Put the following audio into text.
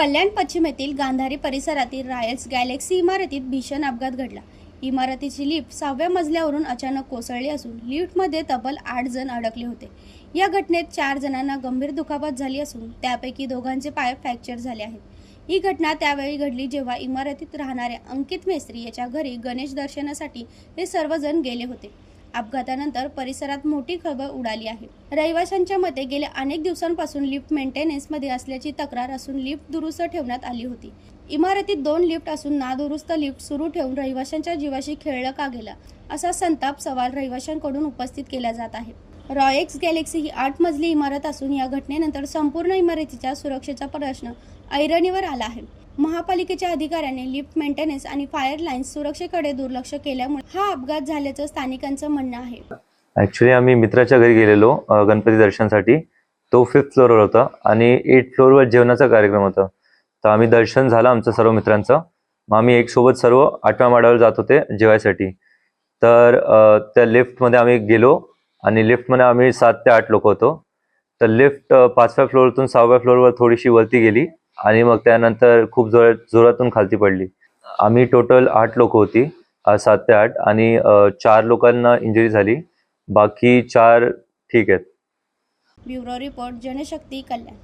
कल्याण पश्चिम येथील गांधारी परिसरातील रायल्स गॅलेक्सी इमारतीत भीषण अपघात घडला. इमारतीची लिफ्ट सहाव्या मजल्यावरून अचानक कोसळली असून लिफ्टमध्ये तब्बल आठ जण अडकले होते. या घटनेत चार जणांना गंभीर दुखापत झाली असून त्यापैकी दोघांचे पाय फ्रॅक्चर झाले आहेत. ही घटना त्यावेळी घडली जेव्हा इमारतीत राहणाऱ्या अंकित मेस्त्री याच्या घरी गणेश दर्शनासाठी हे सर्वजण गेले होते. अपघातानंतर परिसरात मोठी खळबळ उडाली आहे. रहिवाशांच्या मते गेल्या अनेक दिवसांपासून लिफ्ट मेंटेनन्समध्ये असल्याची तक्रार असून लिफ्ट दुरुस्त ठेवण्यात आली होती. इमारतीत दोन लिफ्ट असून नादुरुस्त लिफ्ट सुरू ठेवून रहिवाशांच्या जीवाशी खेळलं का गेला? असा संताप सवाल रहिवाशांकडून उपस्थित केला जात आहे. रॉयक्स गॅलेक्सी ही आठ मजली इमारत असून या घटनेनंतर संपूर्ण इमारतीच्या सुरक्षेचा प्रश्न ऐरणीवर आला आहे. महापालिकेच्या अधिकाऱ्यांनी लिफ्ट मेंटेनन्स आणि फायर लाईन्स सुरक्षेकडे दुर्लक्ष केल्यामुळे हा अपघात झाल्याचं स्थानिकांचं म्हणणं आहे. ऍक्च्युली आम्ही मित्राच्या घरी गेलेलो गणपती दर्शनसाठी. तो फिफ्थ फ्लोअरवर होता आणि एट फ्लोअरवर जेवणाचा कार्यक्रम होता. तर आम्ही दर्शन झालं आमचं सर्व मित्रांचं. मग आम्ही एक सोबत सर्व आठव्या माळ्यावर जात होते जेवायसाठी. तर त्या लिफ्टमध्ये आम्ही गेलो आणि लिफ्टमध्ये आम्ही सात ते आठ लोक होतो. तर लिफ्ट पाचव्या फ्लोअरतून सहाव्या फ्लोअरवर थोडीशी वरती गेली आणि मग त्यानंतर खूप जोरात जोरातून खालती पडली. आम्ही टोटल आठ लोक होती सात ते आठ आणि चार लोकांना इंजुरी झाली. बाकी चार ठीक आहेत. Bureau report Janshakti Kalyan.